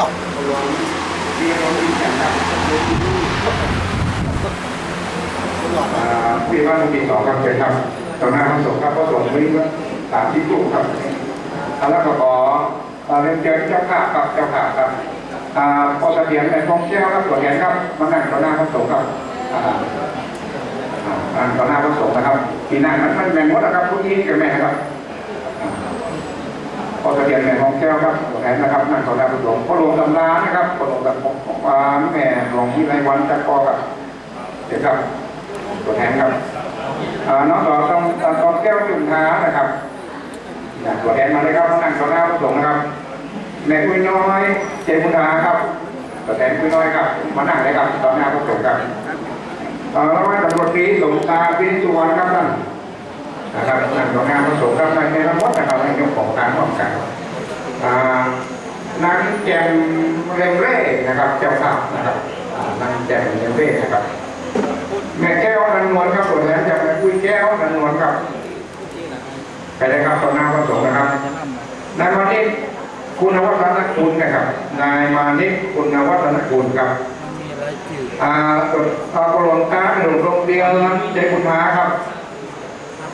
ดอกเรียนรู้อีกอย่างครับตลอดอ่าพี่ว่ามีสองครับเชิญครับต่อหน้าพระสงฆ์ครับพระสงฆ์วิ่งสามที่ลูกครับแล้วก็ขอเรียนเชิญเจ้าข้าครับเจ้าข้าครับอ่าพอเสถียรในพงแก้วครับตัวแทนครับมานั่งต่อหน้าพระสงฆ์ครับอ่าอ่านั่งต่อหน้าพระสงฆ์นะครับที่นั่งนั้นมันแม่งหมดนะครับผู้นี้กับแม่ครับพอทะเบียนแม่ของ แก้วครับตัวแทนนะครับนั่งต่อหน้าพระสงฆ์พระหลวงตำรานะครับพระหลวงตำของวานแม่หลวงวิไลวันจักรกอครับเดี๋ยวครับตัวแทนครับอ่าน้องต่อต้องต้องแก้วจุ่มท้านะครับตัวแทนมาเลยครับนั่งต่อหน้าพระสงฆ์นะครับแม่คุยน้อยเจมุทาครับตัวแทนคุยน้อยครับมานั่งเลยครับต่อหน้าพระสงฆ์ครับอ่าแล้วก็ตำรวจตรีสมตาพินสุวรรณครับท่านนะครับนั่งตรงงานผสมกับนายในระบบนะครับในยกของการร่วมกัน นางแจมเรมเร่นะครับเจ้าภาพนะครับอ่านางแจมเรมเร่นะครับแม่แก้วนันนวลครับตัวแทนจากแม่กุ้ยแก้วนันนวลครับไปเลยครับต่อหน้าผสมนะครับนายมานิกคุณวัฒนคุณนะครับนายมานิกคุณวัฒนคุณครับอ่าตัวอ่ากรมการหนุ่มโรงเรียนใจคุณท้าครับ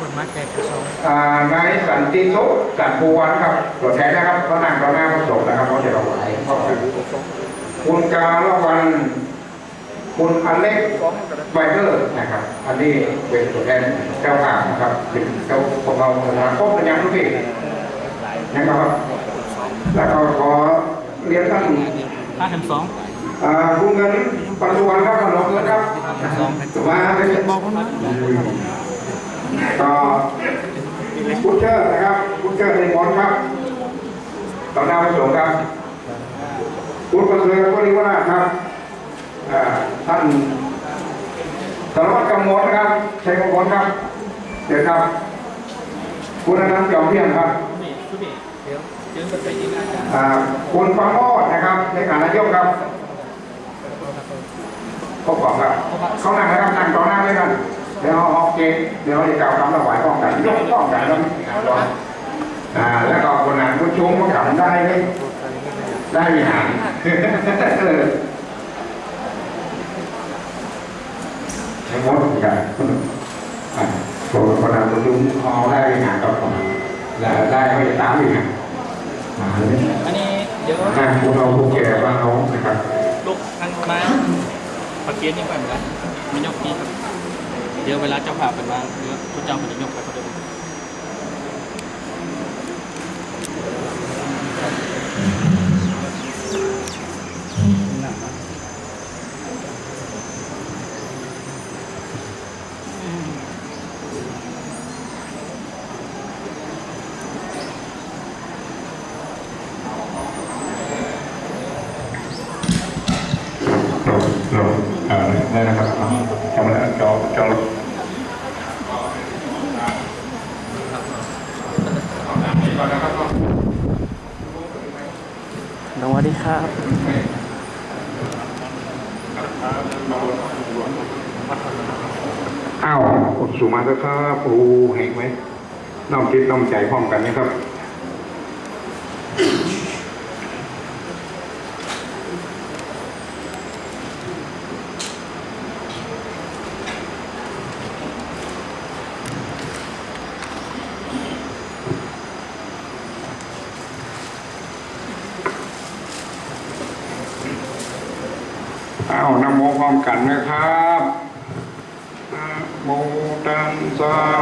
คนมัดใจกระทรวงอ่านายสันติสุขสันภูวันครับตัวแทนนะครับก็นั่งต่อหน้าพระสงฆ์นะครับเพราจะเราไหวก็คือคุณกาลวันคุณอเล็กไบเดอร์นะครับ อันนี้เป็นตัวแทนเจ้าข่าวนะครับเป็นเจ้าของเราสมาคมเป็นยังทุกทีนะครับ แล้วก็ขอเรียนท่านห้าแถมสองอ่าคุณเงินปัจจุบันครับขนมเงินครับมาเป็นบอกว่ามัน ก็พุชเชอร์นะครับพุชเชอร์ในมอนครับต่อหน้าพระสงฆ์ครับคุณประเสริฐวริวนาครับอ่าท่านสารวัตรกำมลนะครับชัยมงคลครับเดี๋ยวครับ คุณอนันต์จอมเพียงครับนี่ชุดนี้เดี๋ยวเจอกันไปยิงอาจารย์อ่าคุณฟังโอดนะครับในฐานะนายกครับขอบคุณครับ เขานั่งนะครับนั่งต่อหน้าด้วยกัน เดี๋ยวเอาออกเกตเดี๋ยวเราจะกล่าวคำถวายป้องกันยกป้องกันแล้วอ่าแล้วก็คนนั้นผู้ชมก็กลับได้ไหมได้วิหารใช้มดกันอ่าคนคนนั้นผู้ชมเขาได้วิหารก็พอแล้วได้ไม่ตามวิหารอันนี้เดี๋ยวนั่งพวกเราพวกแก่บ้านเรานะครับลูกนั่งมาประเกียนี่ก่อนกันมียกนี้ครับ เดี๋ยวเวลาเจ้าภาพเป็นมาเดี๋ยวพระเจ้ามันจะยกไปเขาเดิม เราเราเอ่อได้นะครับอ่าจำแล้วจอจอ สวัสดีครับ อ้าวอดสูมาแล้วครับ โอ้แหงไหมน้อมคิดน้อมใจพร้อมกันนะครับอ้าวนำโมพร้อมกันนะครับ สะ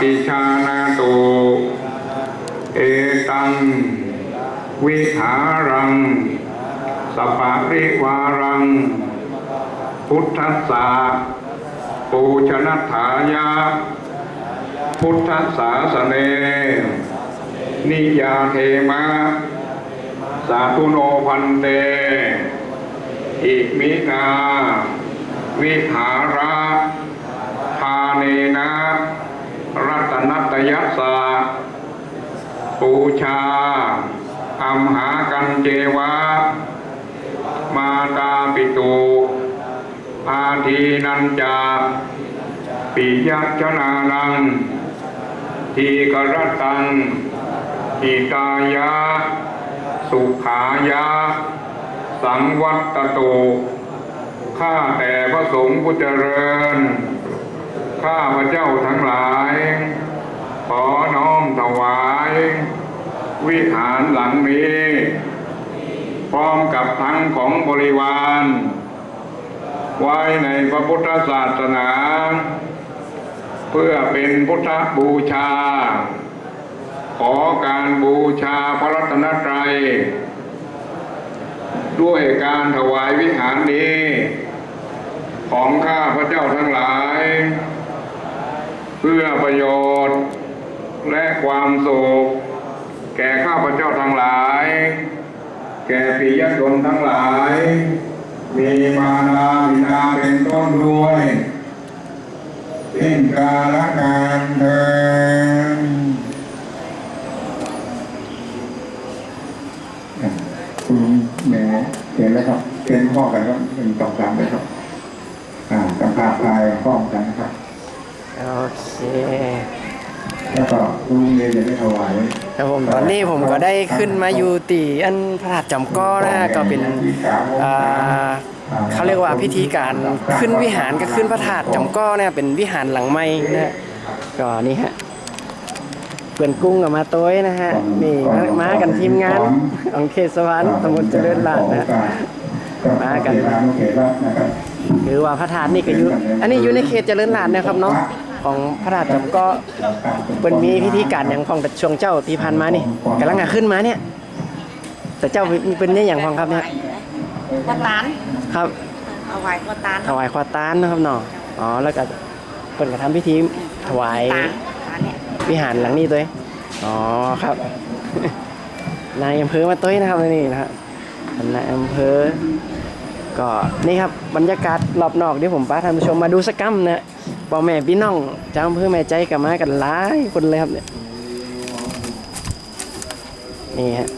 ฏิชานาโตเอตัง วิหารัง สปาริวารัง พุทธัสสะปูชนัฐายา พุทธศาสเน นิยาเทมะ สาธุโนพันเต อิมินา วิหาระ ทาเนนะ ตนัตยัสสะปูชาอัมหากันเจวะ มาตาปิตุอาทีนันจาปิยัชนานัง ทีกรตังอิตายะ สุขายะ สังวัตโตข้าแต่พระสงฆ์ผู้เจริญ ข้าพระเจ้าทั้งหลาย ขอน้อมถวาย วิหารหลังนี้ พร้อมกับทั้งของบริวาร ไว้ในพระพุทธศาสนา เพื่อเป็นพุทธบูชา ขอการบูชาพระรัตนตรัยด้วยการถวายวิหารนี้ ของข้าพระเจ้าทั้งหลาย เพื่อประโยชน์ และความสุข แก่ข้าพเจ้าทั้งหลาย แก่ปิยชนทั้งหลาย มีมานาบิดาเป็นต้นด้วยสิ้นกาลการเดิน คุณแหม่เห็นแล้วครับเป็นข้อกันครับเป็นสองสามเลยครับ อ่าสัมภาษณ์ลายข้อกันนะครับ โอเค แล้วก็คุณลุงเรียนจะได้ถวาย ครับผมตอนนี้ผมก็ได้ขึ้นมาอยู่ตีอันพระธาตุจำก้อนะฮะก็เป็นอ่าเขาเรียกว่าพิธีการขึ้นวิหารก็ขึ้นพระธาตุจำก้อเนี่ยเป็นวิหารหลังไม้นะก็นี่ฮะเพื่อนกุ้งกับมาโต้ยนะฮะนี่มากันทีมงานของเขตสวรรค์ตำบลเจริญลาดนะมากันคือว่าพระธาตุนี่ก็อยู่อันนี้อยู่ในเขตเจริญลาดนะครับเนาะ ของพระธาตุจำก้อเป็นมีพิธีการอย่างของแต่ช่วงเจ้าที่ผ่านมานี่กำลังจะขึ้นมาเนี่ย แต่เจ้ามีเป็นเนี่ยอย่างของครับเนี่ยกวาดล้านครับเอาไว้กวาดตานถวายควาตานนะครับเนาะอ๋อแล้วก็เพิ่นก็ทำพิธีถวายตานตานเนี่ยวิหารหลังนี้ตัวเองอ๋อครับนายอำเภอมาตัวเองนะครับนี่นะฮะท่านนายอำเภอก็นี่ครับบรรยากาศรอบนอกที่ผมพาท่านผู้ชมมาดูสักกัมนะ พ่อแม่พี่น้องจ้าอำเภอแม่ใจกับมากันหลายคนเลยครับเนี่ยนี่ฮะ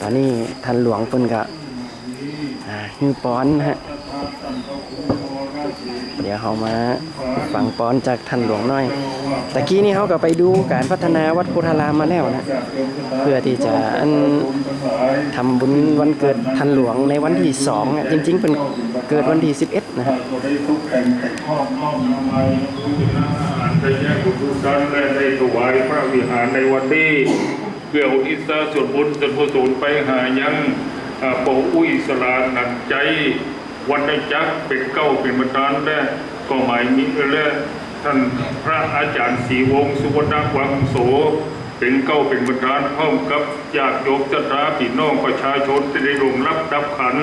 ตอนนี้ท่านหลวงเพิ่นก็อ่าฮือป้อนฮะ ดี๋ยวเขามาฟังป้อนจากท่านหลวงหน่อยตะกี้นี่เขาก็ไปดูการพัฒนาวัดโพธารามมาแล้วนะ เพื่อที่จะอันทำบุญวันเกิดทันหลวงในวันที่สองจริงๆเป็นเกิดวันที่11นะฮะได้ทุกแต่งแต่งข้อข้อมนามัยอันได้แยกกุศลและได้ถวายพระวิหารในวันนี้เพื่ออุทิศส่วนบุญส่วนกุศลไปหายังอ่าปู่อุ้ยสลาหนักใจ วันได้จักเป็นเก้าเป็นประธานและก็หมายมิตรและท่านพระอาจารย์ศรีวงสุวรรณวังโส เป็นเก้าเป็นประธานพร้อมกับญาติโยมศรัทธาพี่น้องประชาชนที่ได้ร่วมรับดับขัน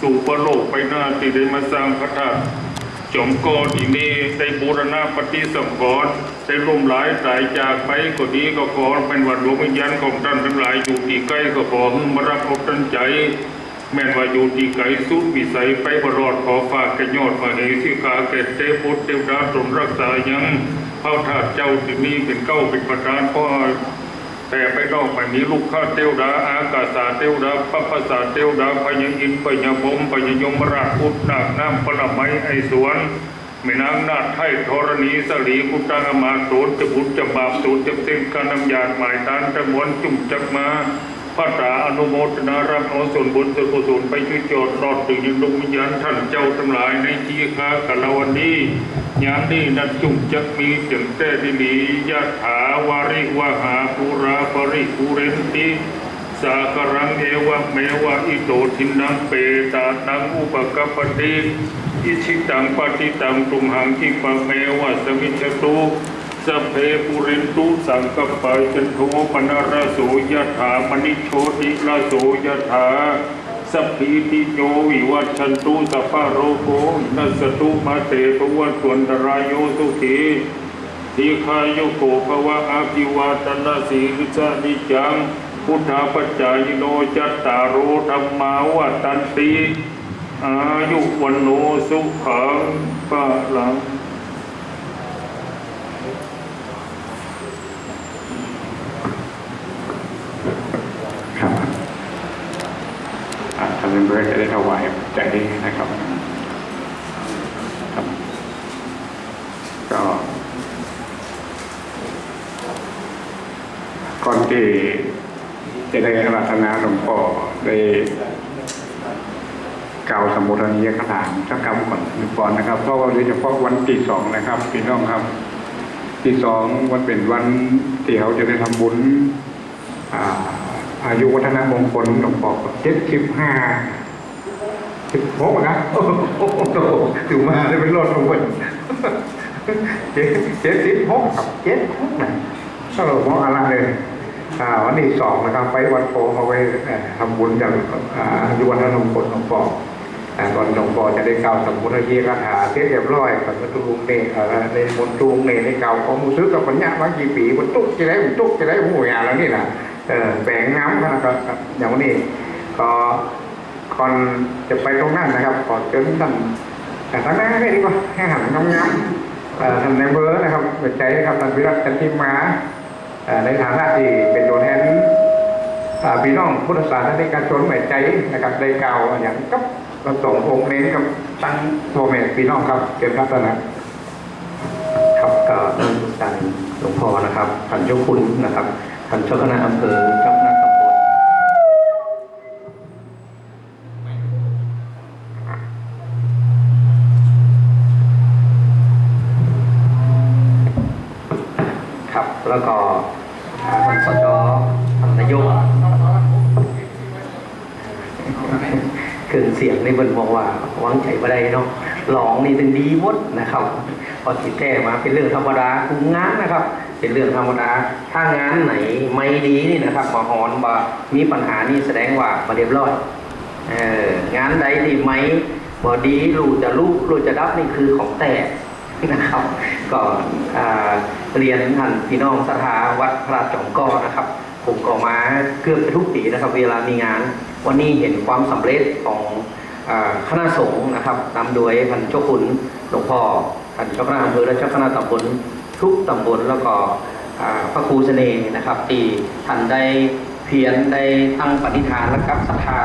สู่ประโลกไปหน้าที่ได้มาสร้างพระธาตุจอมกอที่นี่ได้บูรณะปฏิสังขรณ์ได้ล่มหลายตายจากไปก็ดีก็ขอเป็นวันดวงวิญญาณของท่านทั้งหลายอยู่ที่ใกล้ก็ขอมารับอกท่านใจ แม่นว่าอยู่ที่ไกลสุดวิสัยไปบรอดขอฝากกระยอดมาเหสิกาเกตเตพุทธเทวดาตนรักษายังเผ่าทาสเจ้าที่นี่เป็นเก้าเป็นประธานพ่อแต่ไปนอกไปมีลูกข้าเทวดาอากาศาเทวดาพระประสาเทวดาพญาอินพญาบมพญายมราชอุดนาคน้ำปรมัยไอสวนแม่นางนาถไทยธรณีสลีกุตังอมาโสนจะบุญจะบาปสูญจะเส้นการนำยาดหมายตานจะมวนจุ่มจักมา พระตาอนุโมทนารับเอาส่วนบุญส่วนกุศลไปช่วยจทย์รอดถึงยังดวงวิญญาณท่านเจ้าทั้งหลายในที่ค้ากะละวันนี้ยามนี้นัดจุ่มจักมีจึงแต่ดิลียะถาวาริวหาปุราปริปุเรนติสากรังเอวะเมวะอิโตทินังเปตานังอุปกัปปติอิชิตังปฏิตังตุมหังคิปะเมวะสมิจฉตุ สพเพปุรินตุสังกปายจันโทปนารโสยถามณิโชติลาโสยถาสัพพิติโยวิวัชันตุสัพพะโรโควินัสตุมาเตภวันตวนตรายโยสุขีทีขายุโกภวะอาภิวาตนาสีริสานิจัง พุทธาปัจจายโนจัตตารโอธรรมาวัตันติอายุวันโนสุขังปะหลัง ครับ อ่าท่านเบอร์จะได้ถวายใจดีนะครับครับ ก็ก่อนที่จะได้อารัธนาหลวงพ่อได้กล่าวสมุทนียคาถาสักคำก่อนหนึ่งก่อนนะครับเพราะว่าโดยเฉพาะวันที่สองนะครับพี่น้องครับ ที่สองวันเป็นวันที่เขาจะได้ทำบุญอ่าอายุวัฒนมงคลหลวงพ่อเจ็ดสิบห้า สิบหกนะโอ้โหถึงมาได้เป็นรถของคนเจ็ดเจ็ดสิบหกกับเจ็ดหกนะก็หลวงพ่ออะไรเลยอ่าวันที่สองนะครับ ไปวัดโพเอาไว้ทำบุญจากอ่าอายุวัฒนมงคลหลวงพ่ออ่าก่อนหลวงพ่อจะได้กล่าวสมมุติที่คาถาเสร็จเรียบร้อยก่อนมาตุลุงเนเอ่อในมนต์ตุงเนในเก่าของมูซื้อกับปัญญามากี่ปีมันตุ๊กจะได้มันตุ๊กจะได้หมูยาแล้วนี่แหละเออแปลงน้ำนะครับครับอย่างวันนี้ก็ ก่อนจะไปตรงนั้นนะครับขอเชิญท่านแต่ท่านหน้าได้ดีกว่าให้หันงามๆเอ่อท่านในเบอร์นะครับเปิดใจครับท่านวิรัตจันทิมาในฐานะที่เป็นตัวแทนพี่น้องพุทธศาสนิกชนใหม่ใจนะครับได้กล่าวอย่างกับประสงค์องค์เน้นกับตั้งตัวแม่พี่น้องครับเชิญครับท่านนะครับก็นมัสการหลวงพ่อนะครับท่านเจ้าคุณนะครับท่านเจ้าคณะอำเภอเจ้าคณะตำบลครับแล้วก็อ่าท่านสจท่านนายกเครื่องเสียงในบนบอก ว่าหวังใจไม่ได้เนาะหลองนี่เป็นดีหมดนะครับพอติดแก้มาเป็นเรื่องธรรมดาคุมงานนะครับ เป็นเรื่องธรรมดา ถ้างานไหนไม่ดีนี่นะครับมาหอนบ่มีปัญหานี่แสดงว่ามาเรียบร้อยเอองานใดที่ไม่บ่ดีรู้จะรู้รู้จะดับนี่คือของแต่นะครับก็อ่าเรียนท่านพี่น้องสถาวัดพระจอมก้อนะครับ ผมก็มาเกือบจะทุกปีนะครับ เวลามีงาน วันนี้เห็นความสำเร็จของ คณะสงฆ์นะครับนำโดยท่านเจ้าคุณหลวงพ่อท่านเจ้าคณะอำเภอและเจ้าคณะตำบลทุกตำบลแล้วก็พระครูเสน่ห์นะครับที่ท่านได้เพียรได้ตั้งปณิธานและกับศรัทธา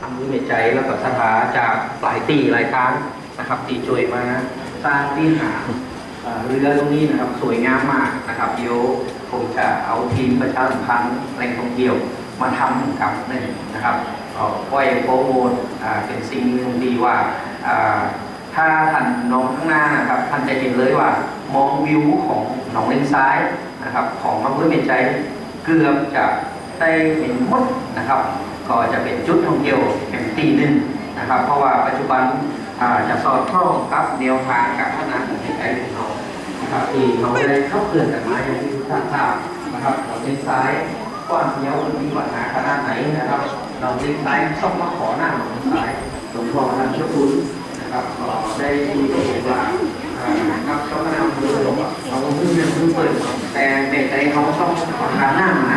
ทำด้วยใจแล้วก็ศรัทธาจากหลายตีหลายทางนะครับที่ช่วยมาสร้างวิหารเอ่อเรือตรงนี้นะครับสวยงามมากนะครับเดี๋ยวผมจะเอาทีมประชาสัมพันธ์แหล่งท่องเที่ยวมาทำกับนี่นะครับ เอาไว้โปรโมทอ่าเป็นสิ่งหนึ่งดีว่าอ่าถ้าท่านน้องข้างหน้านะครับท่านจะเห็นเลยว่ามองวิวของหนองเลนซ้ายนะครับ ของอำเภอเมยใจเกือบจะได้เห็นหมดนะครับ ก็จะเป็นจุดท่องเที่ยวแห่งตีหนึ่งนะครับ เพราะว่าปัจจุบันอ่าจะสอดคล้องกับแนวทางการพัฒนาของประเทศไทยของเรานะครับที่เขาได้เข้าเคลื่อนกันมาอย่างที่ทุกท่านทราบนะครับเราเลนซ้ายกว้างเยาวมีปัญหาขนาดไหนนะครับ เราเล่นซ้ายต้องมาขอหน้าหลวงซ้ายหลวงพ่อท่านเจ้าคุณนะครับก็ได้มีประโยชน์ว่าอ่าครับเจ้าคณะอำเภอบอกว่าเราเพิ่งเรียนเพิ่งเปิดแต่เด็กใจเขาต้องขอทานหน้าหมา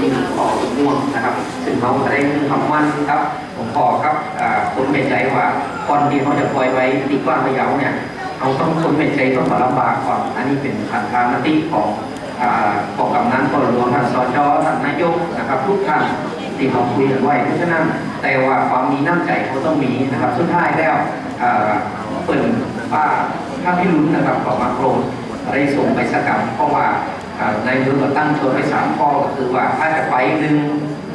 มีขอม่วงนะครับซึ่งเขาจะได้คำวันครับผมขอครับคนเมตใจว่าก่อนที่เขาจะปล่อยไว้ตีกว้างพะเยาเนี่ยเราต้องคนเป็นใจต้องขอลำบากก่อนอันนี้เป็นขันธามติของของกำนันกรหลวงท่านสจท่านนายกนะครับทุกท่าน ที่เราคุยกันไว้เพราะฉะนั้นแต่ว่าความมีน้ำใจเขาต้องมีนะครับสุดท้ายแล้วเปิดว่าถ้าพี่ลุ้นนะครับขอมาโปรดได้ส่งไปสกัดเพราะว่าในเรื่องตั้งตัวไว้สามข้อก็คือว่าถ้าจะไปหนึ่ง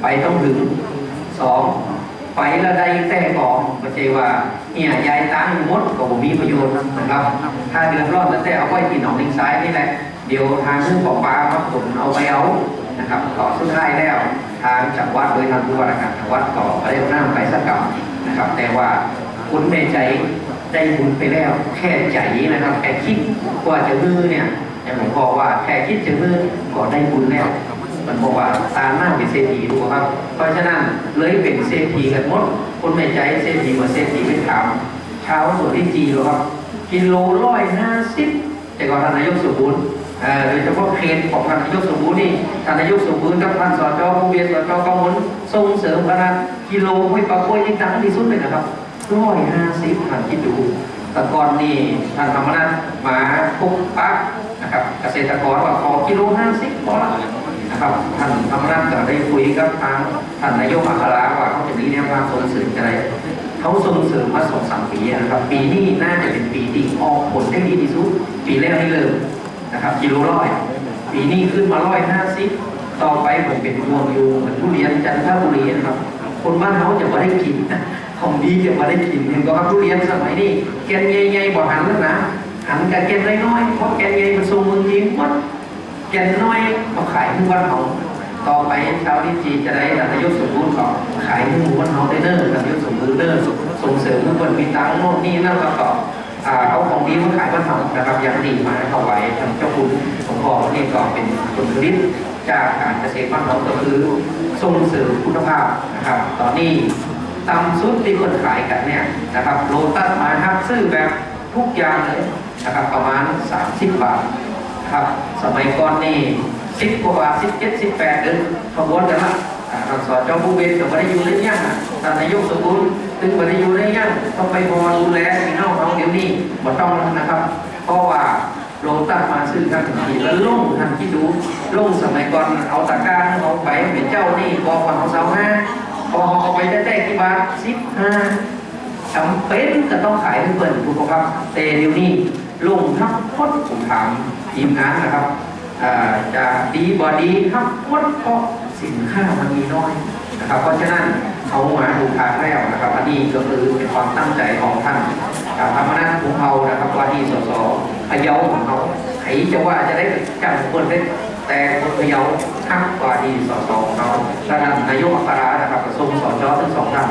ไปต้องถึงสองไปแล้วได้แต่ของไม่ใช่ว่าเนี่ยยายตั้งมดก็บ่มีประโยชน์นะครับ ถ้าเดือดร้อนแล้วแต่เอาไว้ที่หนองลิงซ้ายนี่แหละเดี๋ยวทางผู้ปกปลามาขนเอาไปเอานะครับต่อสุดท้ายแล้ว ทางจังหวัดโดยทางผู้ว่าราชการจังหวัดก็ได้น้ำไปสักกับนะครับ แต่ว่าคุณแม่ใจได้บุญไปแล้วแค่ใจนะครับแค่คิดว่าจะมือเนี่ยอย่างหลวงพ่อว่าแค่คิดจะมือก็ได้บุญแล้วมันบอกว่าตามหน้าเป็นเศรษฐีดูครับ เพราะฉะนั้นเลยเป็นเศรษฐีกันหมดคนไม่ใจเศรษฐีกว่าเศรษฐีไม่ถามเช้าส่วนที่จีหรอครับกิโลร้อยห้าสิบ แต่ก่อนท่านนายกสุบุญเอ่อโดยเฉพาะเขตของท่านนายกสมบูรณ์นี่ท่านนายกสมบูรณ์กับท่านสจผู้เวียนสจกมลส่งเสริมขนาดกิโลห้วยปลาโวยนี่ดังที่สุดเลยนะครับร้อยห้าสิบท่านคิดดูแต่ก่อนนี่ท่านธรรมนัฐมาปุ๊บปั๊บนะครับเกษตรกรว่าขอกิโลห้าสิบพอละนะครับท่านธรรมนัฐก็ได้คุยกับทางท่านนายกอัคราว่าเขาจะมีแนวทางส่งเสริมอะไร เขาส่งเสริมมาสองสามปีนะครับ ปีนี้น่าจะเป็นปีที่ออกผลได้ดีที่สุดปีแรกนี่เลยนะครับกิโลร้อยปีนี้ขึ้นมาร้อยห้าสิบต่อไปผมเป็นวมอยู่เหมือนทุเรียนจันทบุรีนะครับ คนบ้านเขาจะมาได้กินนะของดีจะมาได้กินเห็นก็ครับทุเรียนสมัยนี้แกนใหญ่ๆบ่หันแล้วนะหันกับแกนน้อยๆเพราะแกนใหญ่มันส่งเมืองจีนหมดแกนน้อยมาขายที่บ้านเขา ต่อไปชาวนิจีจะได้นายกสมบูรณ์ก่อนขายให้หมู่บ้านเขาได้เนอร์นายกสมบูรณ์เนอร์ส่งเสริมเมื่อคนมีตังค์โน่นนี่นั่นแล้วก็อ่าเอาของดีมาขายบ้านเขานะครับย่างดีมาเข้าไว้ทางเจ้าคุณสมพรนี่ก็เป็นผลผลิตจากการเกษตรบ้านเราก็คือส่งเสริมคุณภาพนะครับ ตอนนี้ตามสุดที่คนขายกันเนี่ยนะครับโลตัสมาครับซื้อแบบทุกอย่างเลยนะครับประมาณ 30 บาทครับสมัยก่อนนี่ สิบกว่าสิบเจ็ดสิบแปดเดินขบวนกันละท่านสอนเจ้าผู้เวรก็ไม่ได้อยู่ในย่งท่านนายกสมบูรณ์ถึงม่ได้อยู่ในย่งต้องไปบอดูแลพี่น้องเราเดี๋ยวนี้บ่ต้องนะครับ เพราะว่าโลตัสมาซื้อกันทีแล้วลงท่านคิดดูลงสมัยก่อนเอาตะกร้ารเอาไปเป็นเจ้านี่บอกว่าเขาสาห้าพอเอาไปได้แต่กี่บาทสิบห้าจำเป็นจะต้องขายให้เปิดถูกครับแต่เดี๋ยวนี้ลงทับพดผมถามทีมงานนะครับ จะดีบอดีทับพดเพราะสินค้ามันมีน้อยนะครับ เพราะฉะนั้นเขาหมาดูทางแล้วนะครับ อันนี้ก็คือเป็นความตั้งใจของท่านธรรมนัฐของเขานะครับว่าที่สสพะเยาของเขาใครจะว่าจะได้จับคนได้แต่คนพะเยาทักกว่าที่สสของเขาและท่านนายกอัครานะครับกระทรวงสจทั้งสองท่าน